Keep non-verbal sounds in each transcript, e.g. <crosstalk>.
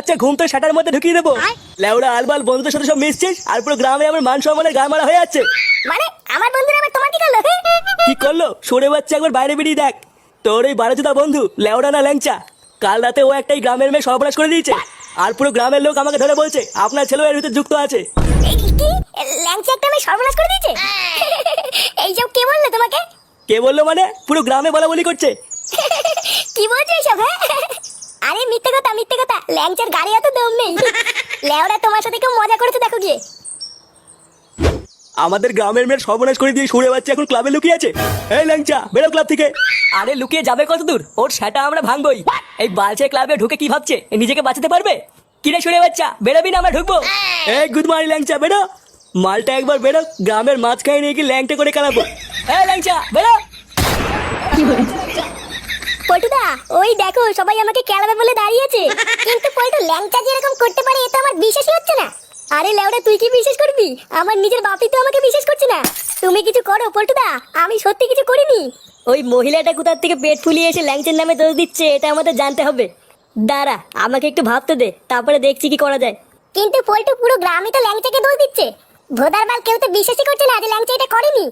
বাচ্চা ঘুম তো শাটার মধ্যে ঢুকিয়ে দেবো। লেওড়া আলবাল বন্ধুদের সাথে সব মিশছিস? আর পুরো গ্রামে আমার মান সম্মানের গা মারা হয়ে যাচ্ছে। মানে আমার বন্ধুরা আবার তোমার কি করল? কি করল? সরে বাচ্চা একবার বাইরে বেরিয়ে দেখ। তোর এই বারোজোদা বন্ধু লেওড়া না ল্যাংচা। কাল রাতে ও একটাই গ্রামের মেয়ে সর্বনাশ করে দিয়েছে। আর পুরো গ্রামের লোক আমাকে ধরে বলছে আপনার ছেলেও এর ভিতরে যুক্ত আছে। ল্যাংচা একটা আমি সর্বনাশ করে দিয়েছে? এইসব কে বলল তোমাকে? কে বলল মানে? পুরো গ্রামে বলা বলি করছে। কি বলছো এইসব হ্যাঁ? আরে মিথ্যে কথা মিথ্যে কথা। ল্যাংচার গাড়ি এত দম। নেই লেওরা তোমার সাথে কেউ মজা করেছে দেখো গিয়ে। আমাদের গ্রামের মেয়ের সর্বনাশ করে দিয়ে সরে বাচ্চা এখন ক্লাবে লুকিয়ে আছে। এই ল্যাংচা বেরো ক্লাব থেকে। আরে লুকিয়ে যাবে কত দূর ওর সেটা আমরা ভাঙবই। এই বালছে ক্লাবে ঢুকে কি ভাবছে? এ নিজেকে বাঁচাতে পারবে? কিরে সরে বাচ্চা বেরোবি না আমরা ঢুকবো? এই গুড মর্নিং ল্যাংচা বেরো। মালটা একবার বেরো গ্রামের মাঝখানে নিয়ে কি ল্যাংটা করে কালাবো এই ল্যাংচা বেরো। পল্টুদা ওই দেখো সবাই আমাকে কেলাবে বলে দাঁড়িয়েছে। কিন্তু পল্টু ল্যাংচা যেরকম করতে পারে এটা আমার বিশ্বাসই হচ্ছে না। আরে লেওরা তুই কি বিশ্বাস করবি? আমার নিজের বাপি তো আমাকে বিশ্বাস করছে না। তুমি কিছু করো পল্টুদা আমি সত্যি কিছু করিনি। ওই মহিলাটা কোথার থেকে পেট ফুলিয়ে এসে ল্যাংচের নামে দোষ দিচ্ছে এটা আমাদের জানতে হবে। দাঁড়া আমাকে একটু ভাবতে দে তারপরে দেখছি কি করা যায়। কিন্তু পল্টু পুরো গ্রামই তো ল্যাংচাকে দোষ দিচ্ছে। ভোদার বাল কেউ তো বিশ্বাসই করছে না যে ল্যাংচা এটা করেনি।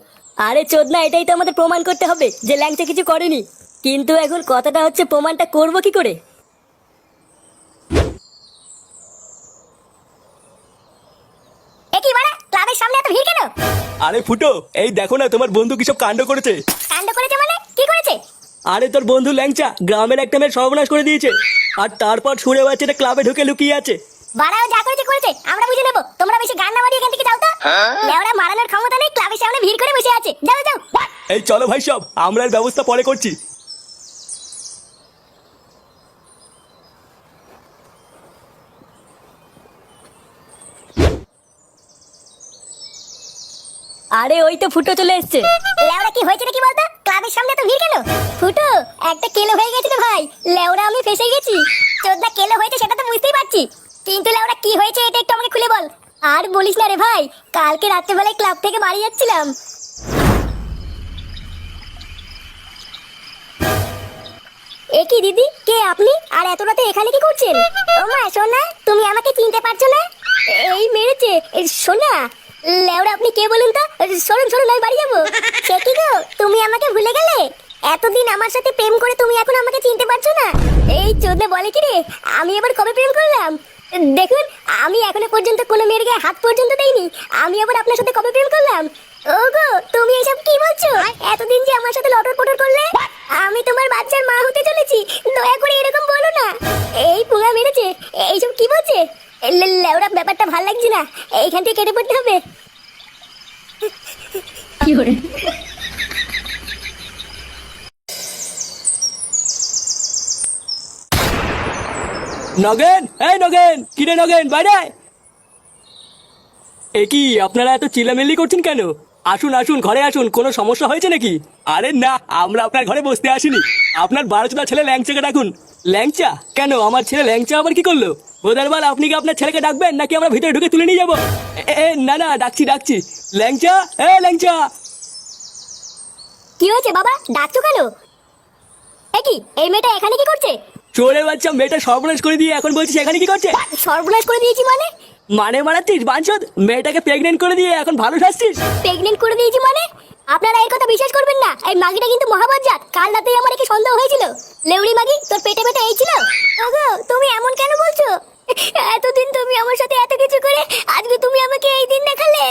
আরে চোদনা এটাই তো আমাদের প্রমাণ করতে হবে যে ল্যাংচা কিছু করেনি। কিন্তু এখন কথাটা হচ্ছে প্রমাণটা করব কি করে? এ কি বাড়া ক্লাবের সামনে এত ভিড় কেন? আরে ফুটো এই দেখো না তোমার বন্ধু কিসব কাণ্ড করেছে। কাণ্ড করেছে মানে? কি করেছে? আরে তোর বন্ধু ল্যাংচা গ্রামের একটা মেয়ের সর্বনাশ করে দিয়েছে। আর তারপর সুরে বাচ্চাটা ক্লাবে ঢুকে লুকিয়ে আছে। বাড়াও যা করেছে করেছে। আমরা বুঝে নেব। তোমরা বেশি গান না মারিয়ে এখান থেকে যাও তো। লেওরা মারানোর ক্ষমতা নেই ক্লাবের সামনে ভিড় করে বসে আছে। যাও যাও। এই চলো ভাই সব আমরা এর ব্যবস্থা পরে করছি। আরে ওই তো ফুটো চলে এসছে। লেওরা কি হয়েছে কি বলতো? ক্লাবের সামনে তো ভিড় কেন? ফুটো একটা কেলো হয়ে গেছে রে ভাই। লেওরা আমি ফেসে গেছি। চোদ্দা কেলো হয়েছে সেটা তো বুঝতেই পারছি। কিন্তু লেওরা কি হয়েছে এটা একটু আমাকে খুলে বল। আর বলিস না রে ভাই কালকে রাত্রেবেলায় ক্লাব থেকে বাড়ি যাচ্ছিলাম। এ কি দিদি কে আপনি? আর এত রাতে এখানে কি করছেন? ও মা সোনা তুমি আমাকে চিনতে পারছ না? এই মেরেছে সোনা। লেওরা আপনি কে বলুন তো? সরুন সরুন, আমি বাড়ি যাব। সে কি গো? তুমি আমাকে ভুলে গেলে? এতদিন আমার সাথে প্রেম করে তুমি এখন আমাকে চিনতে পারছ না? এই চোদে বলে কি রে? আমি এবার কবে প্রেম করলাম? দেখুন, আমি এখনও পর্যন্ত কোনো মেয়ের গায়ে হাত পর্যন্ত দেইনি। আমি আবার আপনার সাথে কবে প্রেম করলাম? ওগো, তুমি এসব কি বলছো? এতদিন যে আমার সাথে লটর পটর করলে? আমি তোমার বাচ্চার মা হতে চলেছি। দয়া করে এরকম বলো না। এই পুঙ্গা মেরেছে। এইসব কি বলছে? লে- লেওড়া, ব্যাপারটা ভালো লাগছে না। এইখান থেকে কেটে পড়তে হবে। নগেন, এই নগেন কিরে নগেন, বাইরে? এ কি, আপনারা এত চিল্লামিল্লি করছেন কেন? আসুন আসুন, ঘরে আসুন, কোনো সমস্যা হয়েছে নাকি? আরে না, আমরা আপনার ঘরে বসতে আসিনি। আপনার বারোচোদা ছেলে ল্যাংচাকে ডাকুন। ল্যাংচা? কেন, আমার ছেলে ল্যাংচা আবার কি করল? বোধারবাল আপনি কি আপনার ছেলেকে ডাকবেন, নাকি আমরা ভিতরে ঢুকে তুলে নিয়ে যাব? না না, ডাকছি ডাকছি। ল্যাংচা? এ, ল্যাংচা! কি হয়েছে বাবা? ডাকছো কেন? এ কি এই মেয়েটা এখানে কি করছে? চোরের বাচ্চা মেয়েটা সর্বনাশ করে দিয়ে এখন বলছিস এখানে কি করছে? সর্বনাশ করে দিয়েছি মানে? মানে মারাচ্ছিস বাঞ্চদ মেয়েটাকে প্রেগনেন্ট করে দিয়ে এখন ভালো থাকছিস প্রেগনেন্ট করে দিয়েছি মানে? আপনারা এই কথা বিশ্বাস করবেন না এই মাগিটা কিন্তু মহাবজ্জাত কাল রাতেই আমার একে সন্দেহ হয়েছিল। লেউড়ি মাগি তোর পেটে পেটে এই ছিল? তুমি এমন কেন বলছো? এতদিন তুমি আমার সাথে এত কিছু করে আজকে তুমি আমাকে এই দিন দেখালে।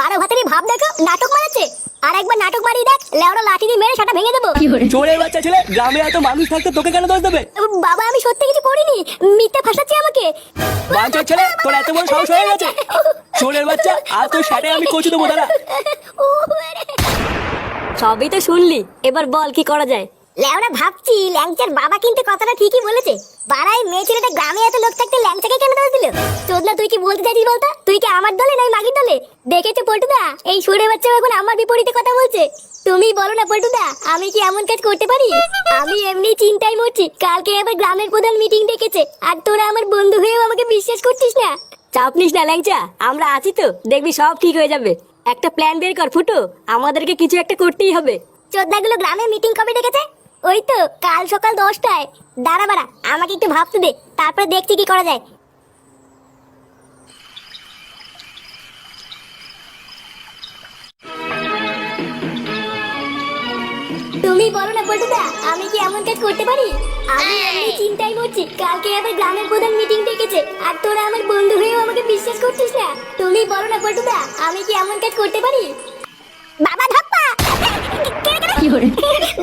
বারো ভাতেরই ভাব দেখো নাটক মারাচ্ছে। আর একবার নাটক মারিয়ে দেখ লেওড়া লাঠি দিয়ে মেরে সেটা ভেঙে দেবো। চোরের বাচ্চা ছেলে গ্রামে এত মানুষ থাকতে তোকে কেন দোষ দেবে? বাবা আমি সত্যি কিছু করিনি মিথ্যা ফাঁসাচ্ছে আমাকে। বাঞ্চর ছেলে তোর এত বড় সাহস হয়ে গেছে। চোরের বাচ্চা আর তোর সাথে আমি কচু দেবো দাঁড়া। সবই তো শুনলি এবার বল কি করা যায়। ল্যাংড়া ভাবছি ল্যাংচার বাবা কিন্তু কথাটা ঠিকই বলেছে। পাড়ায় মেয়ে ছেলেটা গ্রামে এত লোক থাকতে ল্যাংচাকে কেন দোষ দিল? চোদনা, তুই কি বলতে চাইছিস বলতো? তুই কি আমার দলে নাই মাগির দলে? দেখেছ পল্টুদা? এই সুরে বাচ্চা এখন আমার বিপরীতে কথা বলছে। তুমি বলো না পল্টুদা, আমি কি এমন কাজ করতে পারি? আমি এমনি চিন্তায় মরছি, কালকে আবার গ্রামের প্রধান মিটিং ডেকেছে, আর তোরা আমার বন্ধু হয়েও আমাকে বিশ্বাস করছিস না। চাপ নিস না ল্যাংচা, আমরা আছি তো, দেখবি সব ঠিক হয়ে যাবে। একটা প্ল্যান বের কর ফুটো, আমাদেরকে কিছু একটা করতেই হবে। চোদ্দাগুলো গ্রামে মিটিং কবে ডেকেছে? ওই তো কাল সকাল দশটায়। দাঁড়া বাড়া আমাকে একটু ভাবতে দে তারপরে দেখছি কি করা যায়। তুমি বলো না পল্টুদা আমি কি এমন কাজ করতে পারি? আমি এমনি চিন্তায় মরছি কালকে আবার গ্রামের প্রধান মিটিং ডেকেছে আর তোরা আমার বন্ধু হয়েও আমাকে বিশ্বাস করছিস না। তুমি বলো না পল্টুদা আমি কি এমন কাজ করতে পারি? বাবা ধাপ্পা!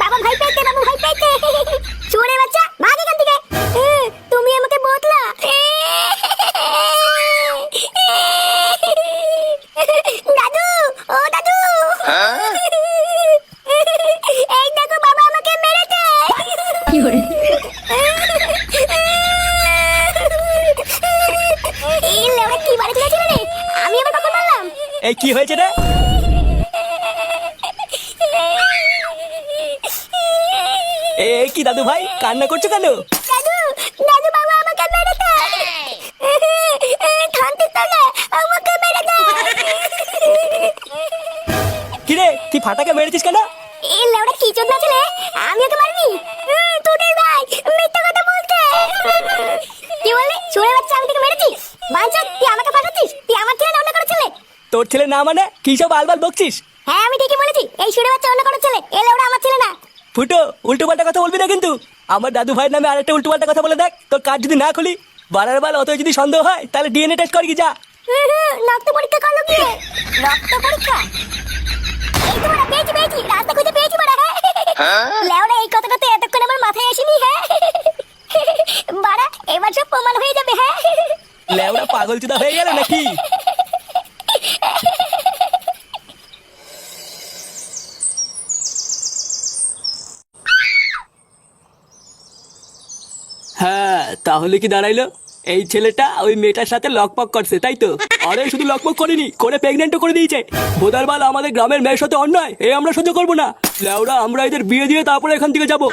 বাবা ভাই কি হয়েছে রে? এ এ, কি দাদু ভাই? কান্না করছ কেন? দাদু বাবা আমাকে মেরেছে খান্তির তলে আমাকে মেরেছে কিরে তুই ফাটাকে মেরেছিস কেন? এই লেওড়া কি চোদ না ছেলে? আমি ওকে মারিনি। তোর ছেলে না মানে? কি সব আলবাল বকছিস? হ্যাঁ আমি ঠিকই বলেছি। এই শুনে বাচ্চা অন্য কোনো ছেলে এই লেওড়া আমার ছেলে না। ফুটো উল্টো পাল্টা কথা বলবি না কিন্তু। আমার দাদু ভাইয়ের নামে আরেকটা উল্টো পাল্টা কথা বলে দেখ। তোর কাজ যদি না খুলি বারার বাল অত যদি সন্দেহ হয় তাহলে ডিএনএ টেস্ট করি যা। রক্ত পরীক্ষা করল কি রক্ত পরীক্ষা? এই তো বড়া পেয়েছি পেয়েছি। রাস্তা খুঁজে পেয়েছি বড়া লেওড়া এই কথাটা তো এতক্ষণ আমার মাথায় আসেনি হ্যাঁ। বাড়া এবার সব প্রমাণ হয়ে যাবে হ্যাঁ। পাগল চুদা হয়ে গেল নাকি? হ্যাঁ তাহলে কি দাঁড়াইলো? এই ছেলেটা ওই মেয়েটার সাথে লকপক করছে তাই তো? আরে শুধু লকপক করেনি করে প্রেগনেন্টও করে দিয়েছে। বোধার বাল আমাদের গ্রামের মেয়ের সাথে অন্যায় এ আমরা সহ্য করব না। লেওরা আমরা এদের বিয়ে দিয়ে তারপরে এখান থেকে যাব।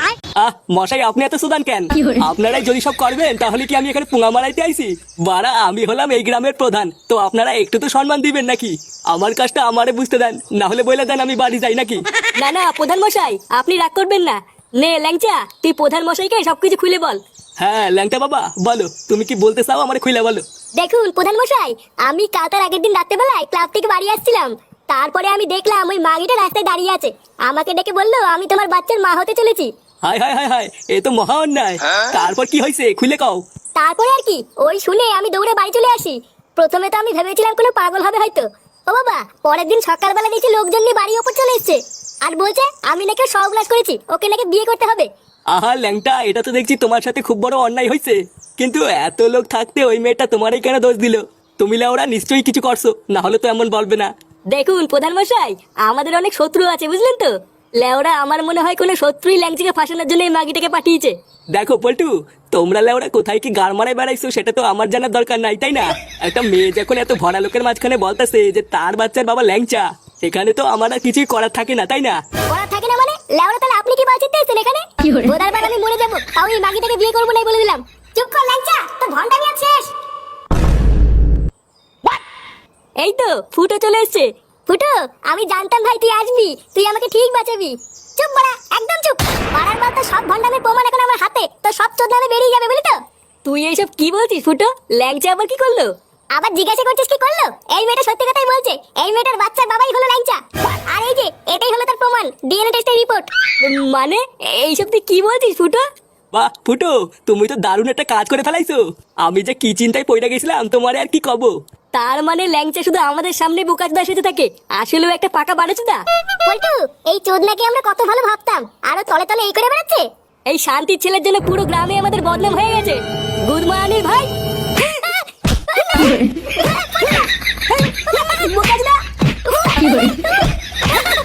আহ মশাই আপনি এত সুদান কেন? আপনারাই যদি সব করবেন তাহলে কি আমি এখানে পুঙা মারাইতে আইছি? বারা আমি হলাম এই গ্রামের প্রধান। তো আপনারা একটু তো সম্মান দিবেন নাকি? আমার কাজটা আমারে বুঝতে দেন না হলে বলে দেন আমি বাড়ি যাই নাকি? না না প্রধান মশাই আপনি রাগ করবেন না। নে ল্যাংচা তুই প্রধান মশাইকে সবকিছু খুলে বল। হ্যাঁ ল্যাংটা বাবা বলো তুমি কি বলতে চাও আমার খুলে বলো। দেখুন প্রধান মশাই আমি কাল তার আগের দিন রাত্রেবেলায় ক্লাব থেকে বাড়ি আসছিলাম। তারপরে আমি দেখলাম ওই মাগিটা রাস্তায় দাঁড়িয়ে আছে। আমাকে ডেকে বলল আমি তোমার বাচ্চার মা হতে চলেছি। হাই হাই হাই হাই এ তো মহা অন্যায়। তারপর কি হয়েছে খুলে কও। তারপরে আর কি ওই শুনে আমি দৌড়ে বাড়ি চলে আসি। প্রথমে তো আমি ভেবেছিলাম কোনো পাগল হবে হয়তো। ও বাবা পরের দিন সকালবেলা দেখি লোকজন নিয়ে বাড়ির ওপর চলে এসছে। আর বলছে আমি নাকি সর্বনাশ করেছি ওকে নাকি বিয়ে করতে হবে। আহা, ল্যাংটা, এটা তো দেখছি তোমার সাথে খুব বড় অন্যায় হয়েছে। কিন্তু এত লোক থাকতে ওই মেয়েটা তোমারই কেন দোষ দিল? তুমি ওরা নিশ্চয়ই কিছু করছ, না হলে তো এমন বলবে না। দেখুন, প্রধানমশাই, আমাদের অনেক শত্রু আছে, বুঝলেন তো? লেওরা আমার মনে হয় কোনো শত্রুই ল্যাংচিকে ফাঁসানোর জন্য এই মাগিটাকে পাঠিয়েছে। দেখো পল্টু তোমরা লেওরা কোথায় কি গার মারায় বেড়াইছো সেটা তো আমার জানার দরকার নাই তাই না? একটা মেয়ে যখন এত ভরা লোকের মাঝখানে বলতেছে যে তার বাচ্চার বাবা ল্যাংচা এখানে তো আমার আর কিছুই করার থাকে না তাই না? ওরা থাকে না মানে? লেওরা তাহলে আপনি কি বাঁচিতে এসেছেন এখানে? বোধার বার আমি মরে যাব তাও এই মাগিটাকে বিয়ে করব নাই বলে দিলাম। চুপ কর ল্যাংচা তোর ঘণ্টা আমি শেষ। এই তো ফুটো চলে এসছে। ফুটো আমি জানতাম ভাই তুই আসবি। তুই আমাকে ঠিক বাঁচাবি। চুপ বড়া একদম চুপ। পাড়ার মাল তো সব ভন্ডামের প্রমাণ এখন আমার হাতে। তো সব চোদনামে বেরিয়ে যাবে বুঝলি তো? তুই এইসব কি বলছিস ফুটো? ল্যাংচা আবার কি করল? আবার জিজ্ঞাসা করছিস কি করল? এই মেয়েটা সত্যি কথাই বলছে। এই মেয়েটার বাচ্চার বাবাই হলো ল্যাংচা। আর এই যে এটাই হলো তার প্রমাণ ডিএনএ টেস্টের রিপোর্ট। মানে? এইসব তুই কি বলছিস ফুটো? বাহ ফুটো তুমি তো দারুণ একটা কাজ করে ফেলাইছো। আমি যে কি চিন্তায় পড়ে গেছিলাম তোমার আর কি কব? তার মানে ল্যাংচা শুধু আমাদের সামনে বোকাচদা এসেছে থাকে। আসলেও একটা পাকা বানাচ্ছে দা পল্টু এই চোদনাকে আমরা কত ভালো ভাবতাম। আরও তলে তলে এই করে বেড়াচ্ছে। এই শান্তির ছেলের জন্য পুরো গ্রামে আমাদের বদনাম হয়ে গেছে। গুড মর্নিং ভাই। <laughs> বোকাচোদা!